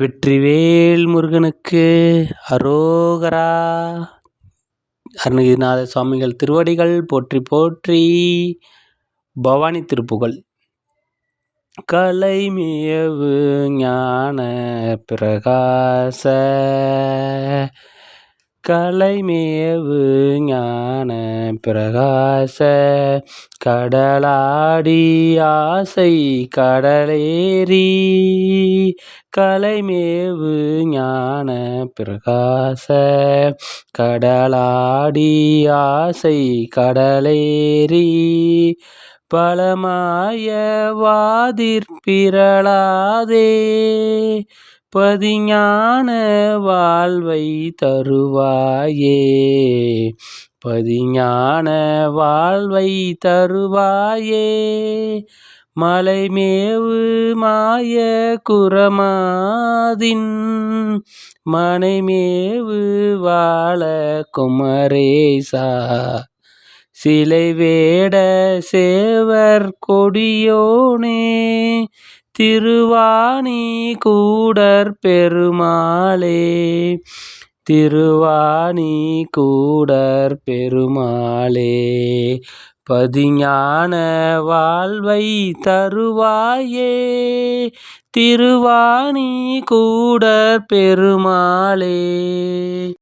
வெற்றிவேல் முருகனுக்கு அரோகரா. அருணகிரிநாத சுவாமிகள் திருவடிகள் போற்றி போற்றி பவானி திருப்புகழ். கலைமேவு ஞான பிரகாச கலைமேவு ஞான பிரகாச கடலாடி ஆசை கடலேறி. கலைமேவு ஞான பிரகாச கடலாடி ஆசை கடலேரி பலமாய வாதிற்பிரளாதே பதிஞான வாழ்வை தருவாயே. பதிஞான வாழ்வை தருவாயே. மலைமேவு மாய குரமாதின் மனைமேவு வாழ குமரேசா. சிலை வேட சேவர் கொடியோனே. திருவாணி கூடற் பெருமாளே. திருவாணி கூடற் பெருமாளே. பதிஞான வாழ்வை தருவாயே. திருவாணி கூடற் பெருமாளே.